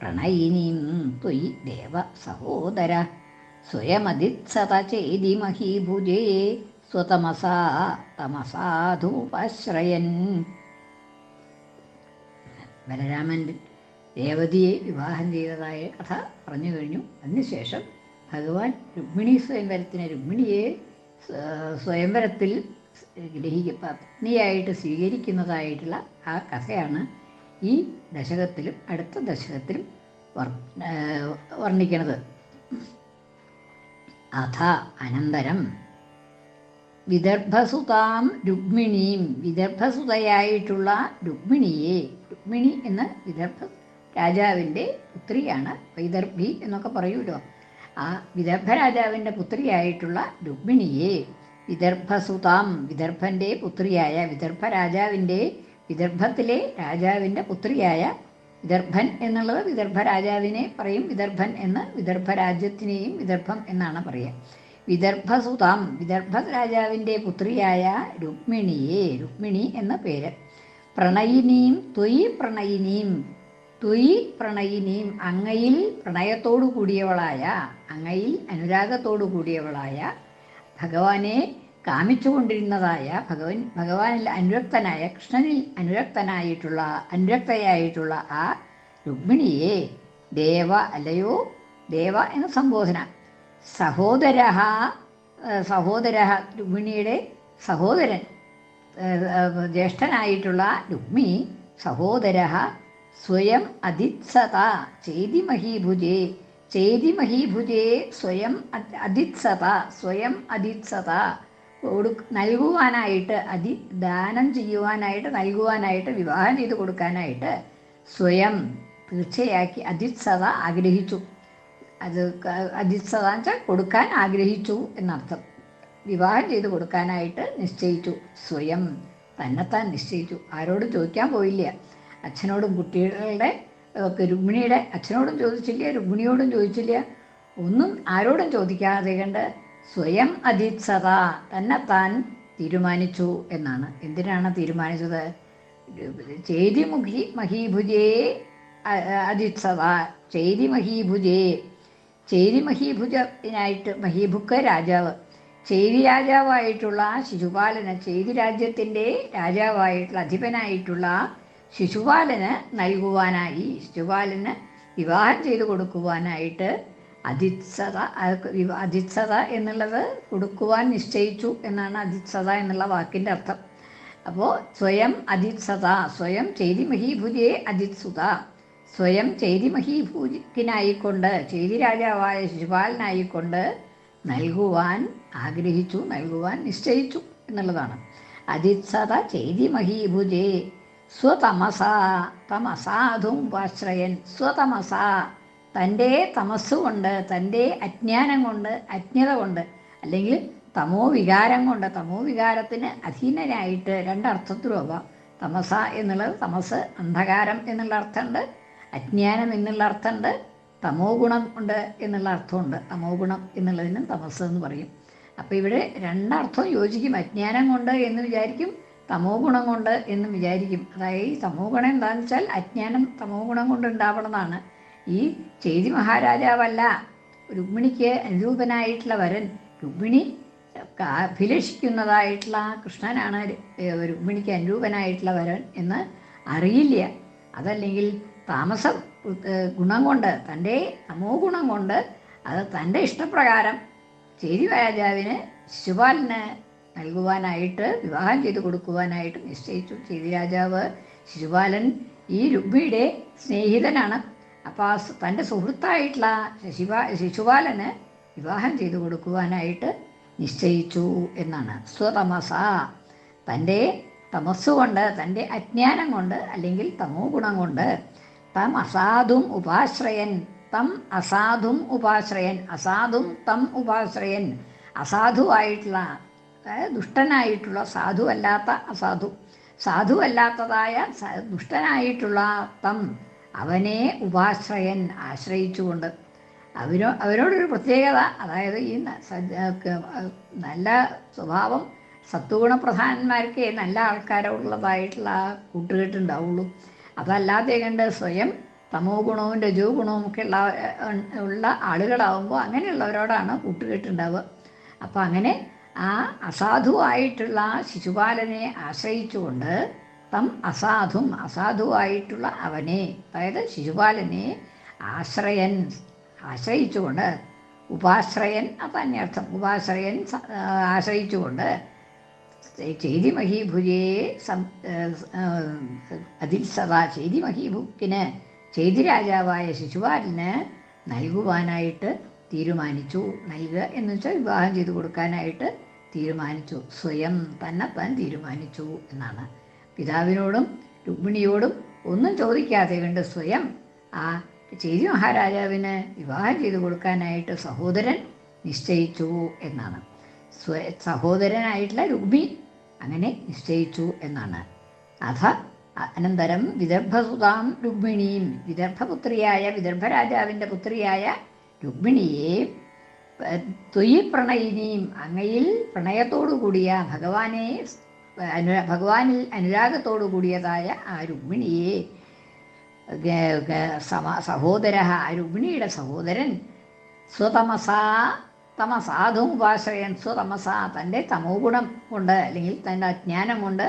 പ്രണയിനീം ത്വയി ദേവ സഹോദര. സ്വയമതിത്സത ചേതി മഹീഭുജേ സ്വതമസാ തമസാധൂപാശ്രയൻ. ബലരാമൻ രേവതിയെ വിവാഹം ചെയ്തതായ കഥ പറഞ്ഞു കഴിഞ്ഞു. അതിനുശേഷം ഭഗവാൻ രുക്മിണി സ്വയംവരത്തിന് രുക്മിണിയെ സ്വയംവരത്തിൽ ഗ്രഹിക്ക പത്നിയായിട്ട് സ്വീകരിക്കുന്നതായിട്ടുള്ള ആ കഥയാണ് ഈ ദശകത്തിലും അടുത്ത ദശകത്തിലും വർ ഏഹ് വർണിക്കണത്. അഥ അനന്തരം വിദർഭസുതാം രുക്മിണിയും വിദർഭസുതയായിട്ടുള്ള രുക്മിണിയെ രുക്മിണി എന്ന വിദർഭ രാജാവിന്റെ പുത്രിയാണ് വൈദർഭി എന്നൊക്കെ പറയൂലോ ആ വിദർഭ രാജാവിന്റെ പുത്രിയായിട്ടുള്ള രുക്മിണിയെ വിദർഭസുതാം വിദർഭന്റെ പുത്രിയായ വിദർഭ രാജാവിന്റെ വിദർഭത്തിലെ രാജാവിന്റെ പുത്രിയായ വിദർഭൻ എന്നുള്ളത് വിദർഭ രാജാവിനെ പറയും വിദർഭൻ എന്ന് വിദർഭ രാജ്യത്തിനെയും വിദർഭം എന്നാണ് പറയുക. വിദർഭസുതം വിദർഭ രാജാവിന്റെ പുത്രിയായ രുക്മിണിയെ രുക്മിണി എന്ന പേര്. പ്രണയിനിയും ത്വയി പ്രണയിനിയും ത്വയി പ്രണയിനിയും അങ്ങയിൽ പ്രണയത്തോടു കൂടിയവളായ അങ്ങയിൽ അനുരാഗത്തോടു കൂടിയവളായ ഭഗവാനെ കാമിച്ചുകൊണ്ടിരുന്നതായ ഭഗവൻ ഭഗവാനിൽ അനുരക്തനായ കൃഷ്ണനിൽ അനുരക്തനായിട്ടുള്ള അനുരക്തയായിട്ടുള്ള ആ രുക്മിണിയെ ദേവ അല്ലയോ? ദേവ എന്ന സംബോധന. സഹോദര സഹോദര രുക്മിണിയുടെ സഹോദരൻ ജ്യേഷ്ഠനായിട്ടുള്ള രുക്മി സഹോദര സ്വയം അതിത്സത ചേതി മഹീഭുജേ ചേതി മഹീഭുജേ സ്വയം അധിത്സത സ്വയം അതിത്സത കൊടു നൽകുവാനായിട്ട് അതി ദാനം ചെയ്യുവാനായിട്ട് നൽകുവാനായിട്ട് വിവാഹം ചെയ്തു കൊടുക്കാനായിട്ട് സ്വയം തീർച്ചയാക്കി അതിത്സത ആഗ്രഹിച്ചു. അത് അതിസത അതിത്സത വെച്ചാൽ കൊടുക്കാൻ ആഗ്രഹിച്ചു എന്നർത്ഥം. വിവാഹം ചെയ്തു കൊടുക്കാനായിട്ട് നിശ്ചയിച്ചു. സ്വയം തന്നെത്താൻ നിശ്ചയിച്ചു. ആരോടും ചോദിക്കാൻ പോയില്ല. അച്ഛനോടും കുട്ടികളുടെ രുക്മിണിയുടെ അച്ഛനോടും ചോദിച്ചില്ല രുക്മിണിയോടും ചോദിച്ചില്ല. ഒന്നും ആരോടും ചോദിക്കാതെ കണ്ട് സ്വയം അതീപ്സത തന്നെ താൻ തീരുമാനിച്ചു എന്നാണ്. എന്തിനാണ് തീരുമാനിച്ചത്? ചേതി മുഖി മഹീഭുജേ അതിത്സത ചേതി മഹീഭുജേ ചേരി മഹീഭുജനായിട്ട് മഹീഭുക്ക രാജാവ് ചേരി രാജാവായിട്ടുള്ള ശിശുപാലന് ചേരി രാജ്യത്തിന്റെ രാജാവായിട്ടുള്ള അധിപനായിട്ടുള്ള ശിശുപാലന് നൽകുവാനായി ശിശുപാലന് വിവാഹം ചെയ്തു കൊടുക്കുവാനായിട്ട് അതിത്സത അത് അതിത്സത എന്നുള്ളത് കൊടുക്കുവാൻ നിശ്ചയിച്ചു എന്നാണ് അതിത്സത എന്നുള്ള വാക്കിന്റെ അർത്ഥം. അപ്പോൾ സ്വയം അതിത്സത സ്വയം ചേരി മഹീഭുജയെ അതിത്സുത സ്വയം ചേരി മഹീഭൂജിക്കിനായിക്കൊണ്ട് ചേരി രാജാവായ ശിശുപാലനായിക്കൊണ്ട് നൽകുവാൻ ആഗ്രഹിച്ചു നൽകുവാൻ നിശ്ചയിച്ചു എന്നുള്ളതാണ്. അതിത്സത ചേരി മഹീഭുജേ സ്വതമസ തമസാധും വാശ്രയൻ സ്വതമസ തന്റെ തമസ്സുകൊണ്ട് തന്റെ അജ്ഞാനം കൊണ്ട് അജ്ഞത കൊണ്ട് അല്ലെങ്കിൽ തമോ വികാരം കൊണ്ട് തമോ വികാരത്തിന് അധീനനായിട്ട് രണ്ടർത്ഥത്തിലും ആവാം തമസ എന്നുള്ളത് തമസ് അന്ധകാരം എന്നുള്ള അർത്ഥമുണ്ട് അജ്ഞാനം എന്നുള്ള അർത്ഥമുണ്ട് തമോ ഗുണം ഉണ്ട് എന്നുള്ള അർത്ഥമുണ്ട്. തമോ ഗുണം എന്നുള്ളതിനും തമസ് എന്ന് പറയും. അപ്പോൾ ഇവിടെ രണ്ടർത്ഥം യോജിക്കും. അജ്ഞാനം കൊണ്ട് എന്ന് വിചാരിക്കും തമോ ഗുണം കൊണ്ട് എന്ന് വിചാരിക്കും. അതായത് ഈ തമോ ഗുണം എന്താണെന്ന് വെച്ചാൽ അജ്ഞാനം തമോ ഗുണം കൊണ്ട് ഉണ്ടാവണമെന്നാണ് ഈ ചേതി മഹാരാജാവല്ല. രുക്മിണിക്ക് അനുരൂപനായിട്ടുള്ള വരൻ രുക്മിണി അഭിലഷിക്കുന്നതായിട്ടുള്ള അഭിലഷിക്കുന്നതായിട്ടുള്ള കൃഷ്ണനാണ് രുക്മിണിക്ക് അനുരൂപനായിട്ടുള്ള വരൻ എന്ന് അറിയില്ല. അതല്ലെങ്കിൽ താമസ ഗുണം കൊണ്ട് തന്റെ തമോ ഗുണം കൊണ്ട് അത് തന്റെ ഇഷ്ടപ്രകാരം ചേരി രാജാവിന് ശിശുപാലന് നൽകുവാനായിട്ട് വിവാഹം ചെയ്തു കൊടുക്കുവാനായിട്ട് നിശ്ചയിച്ചു. ചേരി രാജാവ് ശിശുപാലൻ ഈ രുക്മിയുടെ സ്നേഹിതനാണ്. അപ്പോൾ ആ തന്റെ സുഹൃത്തായിട്ടുള്ള ശശിപാ ശിശുപാലന് വിവാഹം ചെയ്തു കൊടുക്കുവാനായിട്ട് നിശ്ചയിച്ചു എന്നാണ്. സ്വതമസ. തന്റെ തമസ്സുകൊണ്ട് തന്റെ അജ്ഞാനം കൊണ്ട് അല്ലെങ്കിൽ തമോ ഗുണം കൊണ്ട് തം അസാധും ഉപാശ്രയൻ. തം അസാധും ഉപാശ്രയൻ. അസാധും തം ഉപാശ്രയൻ. അസാധുവായിട്ടുള്ള ദുഷ്ടനായിട്ടുള്ള സാധുവല്ലാത്ത അസാധു സാധുവല്ലാത്തതായ ദുഷ്ടനായിട്ടുള്ള തം അവനെ ഉപാശ്രയൻ ആശ്രയിച്ചുകൊണ്ട് അവരോ അവരോടൊരു പ്രത്യേകത അതായത് ഈ നല്ല സ്വഭാവം സത്വഗുണപ്രധാനന്മാർക്ക് നല്ല ആൾക്കാരുള്ളതായിട്ടുള്ള ആ കൂട്ടുകെട്ടുണ്ടാവുള്ളൂ. അതല്ലാതെ കണ്ട് സ്വയം തമോ ഗുണവും രജോ ഗുണവും ഒക്കെ ഉള്ള ഉള്ള ആളുകളാവുമ്പോൾ അങ്ങനെയുള്ളവരോടാണ് കൂട്ടുകെട്ടുണ്ടാവുക. അപ്പം അങ്ങനെ ആ അസാധുവായിട്ടുള്ള ശിശുപാലനെ ആശ്രയിച്ചുകൊണ്ട് തം അസാധും അസാധുവായിട്ടുള്ള അവനെ അതായത് ശിശുപാലനെ ആശ്രയൻ ആശ്രയിച്ചുകൊണ്ട് ഉപാശ്രയൻ അപ്പം അന്യർത്ഥം ഉപാശ്രയൻ ആശ്രയിച്ചുകൊണ്ട് ചെയ്തി മഹീഭുജയെ അതിൽ സദാ ചെയ്തി മഹീഭുക്കിന് ചേതി രാജാവായ ശിശുപാലിന് നൽകുവാനായിട്ട് തീരുമാനിച്ചു. നൽകുക എന്ന് വെച്ചാൽ വിവാഹം ചെയ്തു കൊടുക്കാനായിട്ട് തീരുമാനിച്ചു. സ്വയം തന്നെ താൻ തീരുമാനിച്ചു എന്നാണ്. പിതാവിനോടും രുക്മിണിയോടും ഒന്നും ചോദിക്കാതെ കണ്ട് സ്വയം ആ ചേരി മഹാരാജാവിന് വിവാഹം ചെയ്തു കൊടുക്കാനായിട്ട് സഹോദരൻ നിശ്ചയിച്ചു എന്നാണ്. സ്വ സഹോദരനായിട്ടുള്ള രുക്മി അങ്ങനെ നിശ്ചയിച്ചു എന്നാണ്. അഥ അനന്തരം വിദർഭസുതാം രുക്മിണിയും വിദർഭപുത്രിയായ വിദർഭരാജാവിന്റെ പുത്രിയായ രുക്മിണിയെ തൊയ് പ്രണയിനിയും അങ്ങയിൽ പ്രണയത്തോടു കൂടിയ ഭഗവാനെ അനു ഭഗവാനിൽ അനുരാഗത്തോടു കൂടിയതായ ആ രുക്മിണിയെ സമ സഹോദര ആ രുക്മിണിയുടെ സഹോദരൻ സ്വതമസാ തമസാധും ഉപാശ്രയൻ സ്വതമസ തന്റെ തമോ ഗുണം കൊണ്ട് അല്ലെങ്കിൽ തന്റെ അജ്ഞാനം കൊണ്ട്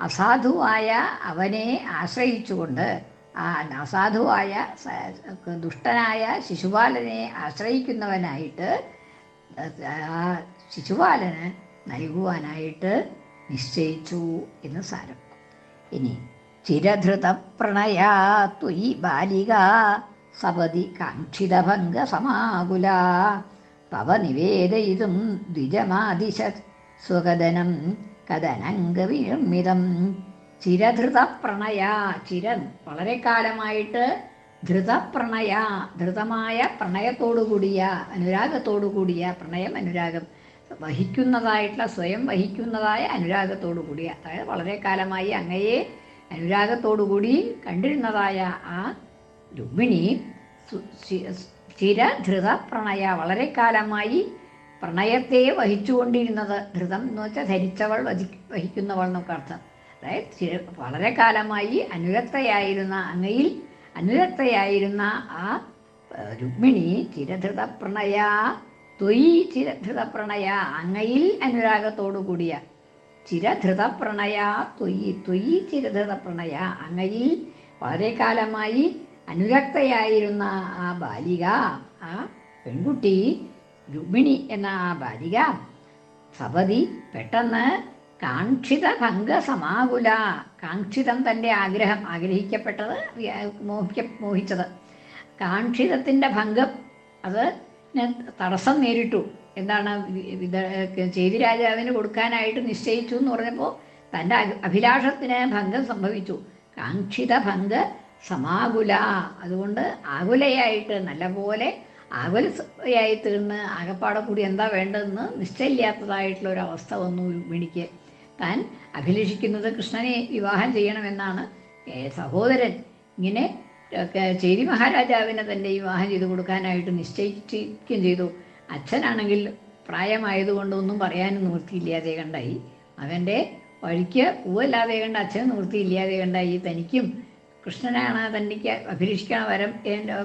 അസാധുവായ അവനെ ആശ്രയിച്ചുകൊണ്ട് ആ അസാധുവായ ദുഷ്ടനായ ശിശുപാലനെ ആശ്രയിക്കുന്നവനായിട്ട് ആ ശിശുപാലന് നൽകുവാനായിട്ട് നിശ്ചയിച്ചു എന്ന് സാരം. ഇനി ചിരധൃത പ്രണയാ ത്വയി ബാലിക സപതി കാക്ഷിതഭംഗ സമാകുല. തവ നിവേദയിതും ദ്വിജമാദിശത് സ്വകദനം കഥനംഗവിർമിതം ചിരധൃത പ്രണയ ചിരൻ വളരെ കാലമായിട്ട് ധൃതപ്രണയ ധൃതമായ പ്രണയത്തോടു കൂടിയ അനുരാഗത്തോടു കൂടിയ പ്രണയം അനുരാഗം വഹിക്കുന്നതായിട്ടുള്ള സ്വയം വഹിക്കുന്നതായ അനുരാഗത്തോടു കൂടി അതായത് വളരെ കാലമായി അങ്ങയെ അനുരാഗത്തോടു കൂടി കണ്ടിരുന്നതായ ആ രുക്മിണി സ്ഥിരധൃത പ്രണയ വളരെ കാലമായി പ്രണയത്തെ വഹിച്ചുകൊണ്ടിരുന്നത്. ധൃതം എന്ന് വെച്ചാൽ ധരിച്ചവൾ വധി വഹിക്കുന്നവൾ എന്നൊക്കെ അർത്ഥം. അതായത് വളരെ കാലമായി അനുരക്തയായിരുന്ന അങ്ങയിൽ അനുരക്തയായിരുന്ന ആ രുക്മിണി ചിരധൃത പ്രണയ ത്വയി ചിരധൃത പ്രണയ അങ്ങയിൽ അനുരാഗത്തോടു കൂടിയ ചിരധൃത പ്രണയ ത്വയി ത്വയി ചിരധൃത പ്രണയ അങ്ങയിൽ വളരെ കാലമായി അനുരക്തയായിരുന്ന ആ ബാലിക ആ പെൺകുട്ടി രുക്മിണി എന്ന ആ ബാലിക സപതി പെട്ടെന്ന് കാക്ഷിത ഭംഗ സമാകുല കാക്ഷിതം തന്റെ ആഗ്രഹം ആഗ്രഹിക്കപ്പെട്ടത് മോഹിക്ക മോഹിച്ചത്. കാക്ഷിതത്തിന്റെ ഭംഗം അത് ന് തടസ്സം നേരിട്ടു. എന്താണ് ചേതി രാജാവിന് കൊടുക്കാനായിട്ട് നിശ്ചയിച്ചു എന്ന് പറഞ്ഞപ്പോൾ തന്റെ അഭിലാഷത്തിന് ഭംഗം സംഭവിച്ചു. കാക്ഷിത ഭംഗ സമാകുല. അതുകൊണ്ട് ആകുലയായിട്ട് നല്ലപോലെ ആകുലയായി തീർന്ന് ആകപ്പാടെ കൂടി എന്താ വേണ്ടതെന്ന് നിശ്ചയമില്ലാത്തതായിട്ടുള്ള ഒരു അവസ്ഥ വന്നു രുക്മിണിക്ക് താൻ അഭിലഷിക്കുന്നത് കൃഷ്ണനെ വിവാഹം ചെയ്യണമെന്നാണ്. സഹോദരൻ ഇങ്ങനെ ചേരി മഹാരാജാവിനെ തന്നെ വിവാഹം ചെയ്തു കൊടുക്കാനായിട്ട് നിശ്ചയിച്ചിരിക്കുകയും ചെയ്തു. അച്ഛനാണെങ്കിൽ പ്രായമായതുകൊണ്ട് ഒന്നും പറയാനും നിവൃത്തിയില്ലാതെ കണ്ടായി. അവന്റെ വഴിക്ക് പൂവല്ലാതെ കണ്ട അച്ഛന് നിവൃത്തിയില്ലാതെ കണ്ടായി. തനിക്കും കൃഷ്ണനാണ് തനിക്ക് അഭിലഷിക്കണ വരം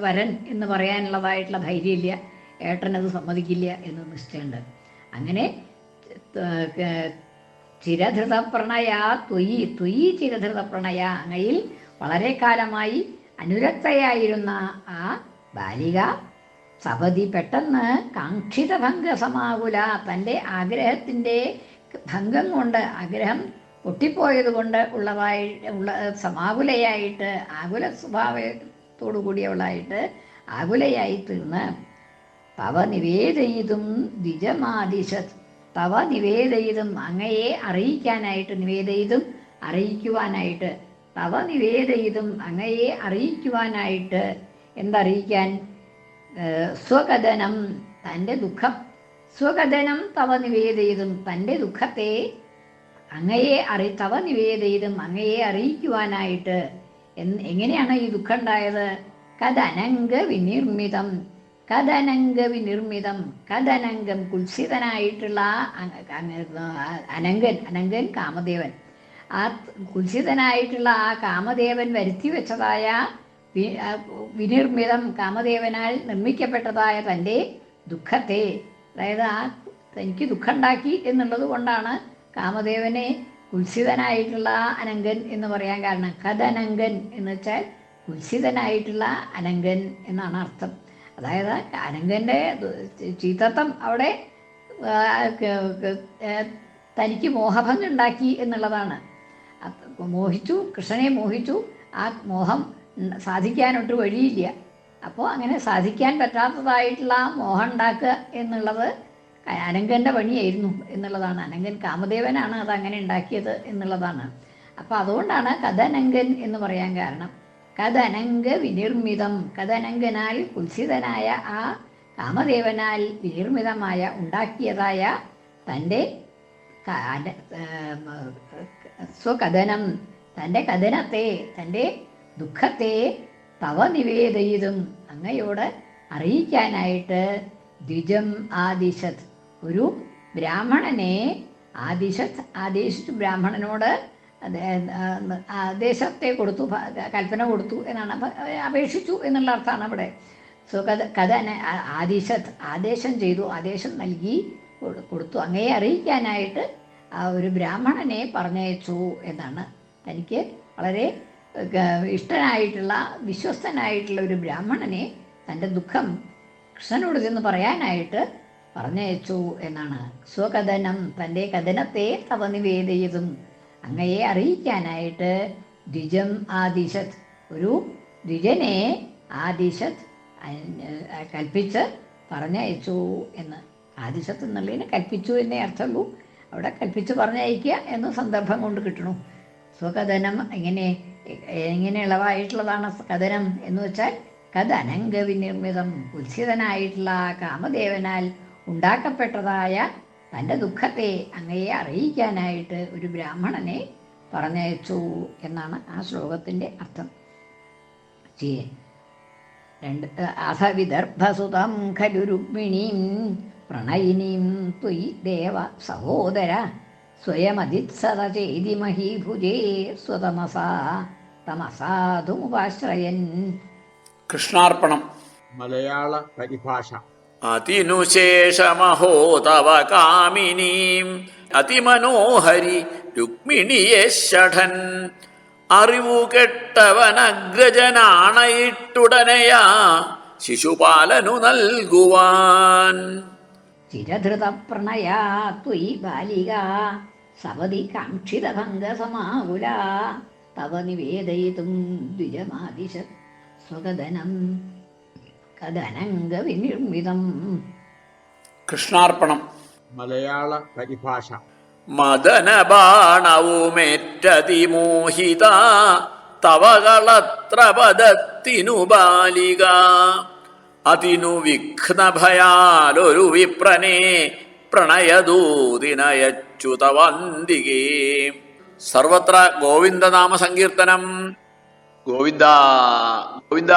വരൻ എന്ന് പറയാനുള്ളതായിട്ടുള്ള ധൈര്യമില്ല. ഏട്ടനത് സമ്മതിക്കില്ല എന്ന് നിശ്ചയമുണ്ട്. അങ്ങനെ ചിരധൃത പ്രണയ ത്വയി ത്വയി ചിരധൃത പ്രണയ അങ്ങയിൽ വളരെ കാലമായി അനുരക്തയായിരുന്ന ആ ബാലിക സപതി പെട്ടെന്ന് കാക്ഷിത ഭംഗസമാകുല തന്റെ ആഗ്രഹത്തിന്റെ ഭംഗം കൊണ്ട് ആഗ്രഹം പൊട്ടിപ്പോയത് കൊണ്ട് ഉള്ളതായി ഉള്ള സമാകുലയായിട്ട് ആകുല സ്വഭാവത്തോടു കൂടിയവളായിട്ട് ആകുലയായി തീർന്ന്. തവ നിവേദയിതും ദ്വിജമാദിശ തവ നിവേദയിതും അങ്ങയെ അറിയിക്കാനായിട്ട് നിവേദയിതും അറിയിക്കുവാനായിട്ട് തവ നിവേദയിതും അങ്ങയെ അറിയിക്കുവാനായിട്ട് എന്തറിയിക്കാൻ? സ്വകഥനം തന്റെ ദുഃഖം. സ്വകഥനം തവ നിവേദയിതും തന്റെ ദുഃഖത്തെ അങ്ങയെ അറി തവ നിവേദയിതും അങ്ങയെ അറിയിക്കുവാനായിട്ട് എങ്ങനെയാണ് ഈ ദുഃഖം ഉണ്ടായത് കഥനങ്ക വിനിർമ്മിതം. കഥനങ്ക വിനിർമ്മിതം. കഥനങ്കം കുൽസിതനായിട്ടുള്ള അനങ്കൻ അനങ്കൻ കാമദേവൻ. ആ കുൽസിതനായിട്ടുള്ള ആ കാമദേവൻ വരുത്തി വെച്ചതായ വിനിർമ്മിതം കാമദേവനാൽ നിർമ്മിക്കപ്പെട്ടതായ തന്റെ ദുഃഖത്തെ. അതായത് ആ തനിക്ക് ദുഃഖമുണ്ടാക്കി എന്നുള്ളത് കൊണ്ടാണ് കാമദേവനെ കുൽസിതനായിട്ടുള്ള അനങ്കൻ എന്ന് പറയാൻ കാരണം. കഥനങ്കൻ എന്ന് വെച്ചാൽ കുൽസിതനായിട്ടുള്ള അനങ്കൻ എന്നാണ് അർത്ഥം. അതായത് അനങ്കന്റെ ചീത്തത്വം അവിടെ തനിക്ക് മോഹഭംഗം ഉണ്ടാക്കി എന്നുള്ളതാണ്. മോഹിച്ചു കൃഷ്ണനെ മോഹിച്ചു. ആ മോഹം സാധിക്കാനൊട്ട് വഴിയില്ല. അപ്പോൾ അങ്ങനെ സാധിക്കാൻ പറ്റാത്തതായിട്ടുള്ള മോഹം ഉണ്ടാക്കുക എന്നുള്ളത് അനങ്കന്റെ പണിയായിരുന്നു എന്നുള്ളതാണ്. അനങ്കൻ കാമദേവനാണ് അത് അങ്ങനെ ഉണ്ടാക്കിയത് എന്നുള്ളതാണ്. അപ്പോൾ അതുകൊണ്ടാണ് കഥനങ്കൻ എന്ന് പറയാൻ കാരണം. കഥനങ്ക വിനിർമ്മിതം. കഥനങ്കനാൽ കുൽസിതനായ ആ കാമദേവനാൽ വിനിർമ്മിതമായ ഉണ്ടാക്കിയതായ തന്റെ സ്വകഥനം തന്റെ കഥനത്തെ തന്റെ ദുഃഖത്തെ തവ നിവേദയിതും അങ്ങയോട് അറിയിക്കാനായിട്ട് ദ്വിജം ആദിശത് ഒരു ബ്രാഹ്മണനെ ആദിശത് ആദേശിച്ചു ബ്രാഹ്മണനോട് ദേശത്തെ കൊടുത്തു കൽപ്പന കൊടുത്തു എന്നാണ് അപേക്ഷിച്ചു എന്നുള്ള അർത്ഥമാണ് അവിടെ. സോ കഥ കഥ ആദിശത് ആദേശം ചെയ്തു ആദേശം നൽകി കൊടുത്തു. അങ്ങയെ അറിയിക്കാനായിട്ട് ആ ഒരു ബ്രാഹ്മണനെ പറഞ്ഞയച്ചു എന്നാണ് തനിക്ക് വളരെ ഇഷ്ടനായിട്ടുള്ള വിശ്വസ്തനായിട്ടുള്ള ഒരു ബ്രാഹ്മണനെ തന്റെ ദുഃഖം കൃഷ്ണനോട് ചെന്ന് പറയാനായിട്ട് പറഞ്ഞയച്ചു എന്നാണ്. സ്വകഥനം തന്റെ കഥനത്തെ തവ നിവേദയതും അങ്ങയെ അറിയിക്കാനായിട്ട് ദ്വിജം ആദിശത് ഒരു ദ്വിജനെ ആദിശത് ദിശത് കൽപ്പിച്ച് പറഞ്ഞയച്ചു എന്ന്. ആദിശത്ത് എന്നുള്ളതിന് കൽപ്പിച്ചു എന്നേ അർത്ഥമുള്ളൂ. അവിടെ കൽപ്പിച്ച് പറഞ്ഞയക്കുക എന്ന സന്ദർഭം കൊണ്ട് കിട്ടണു. സ്വകഥനം എങ്ങനെ എങ്ങനെ ഇളവായിട്ടുള്ളതാണ് കഥനം എന്ന് വെച്ചാൽ കഥനങ്ക വിനിർമ്മിതം ഉത്സിതനായിട്ടുള്ള കാമദേവനാൽ ഉണ്ടാക്കപ്പെട്ടതായ തന്റെ ദുഃഖത്തെ അങ്ങയെ അറിയിക്കാനായിട്ട് ഒരു ബ്രാഹ്മണനെ പറഞ്ഞയച്ചു എന്നാണ് ആ ശ്ലോകത്തിന്റെ അർത്ഥം. രണ്ട് അഥ വിദർഭസുതം ഖലു രുക്മിണീം പ്രണയിനീം ത്വയി ദേവ സഹോദര സ്വയമതിത്സത ചെയ്തി മഹീഭുജേ സ്വതമസാ തമസാധുമുപാശ്രയൻ കൃഷ്ണാർപ്പണം. മലയാള പരിഭാഷ. അതിനുശേഷമഹോ തവ കാമിനീം അതിമനോഹരി രുക്മിണിയെ ഷഠൻ. അറിവു കെട്ടവനഗ്രജനാണയിട്ടുടനെയാ ശിശുപാലനു നൽകുവാൻ. ചിരധൃത പ്രണയാ ത്വയി ബാലിക സവതി കാക്ഷിതഭംഗസമാകുല തവ നിവേദയിതും ദ്വിജമാദിശ സ്വകഥനം കഥനങ്ക വിനിർമ്മിതം കൃഷ്ണാർപ്പണം. മലയാള പരിഭാഷ. മദനബാണവുമേറ്റതിമോഹിത തവകളത്ര പദത്തിനു ബാലിക അതിനു വിഘ്നഭയാലൊരു വിപ്രനെ പ്രണയദൂതിനയച്യുതവന്തികേ. സർവത്ര ഗോവിന്ദനാമ സങ്കീർത്തനം ഗോവിന്ദ ഗോവിന്ദ.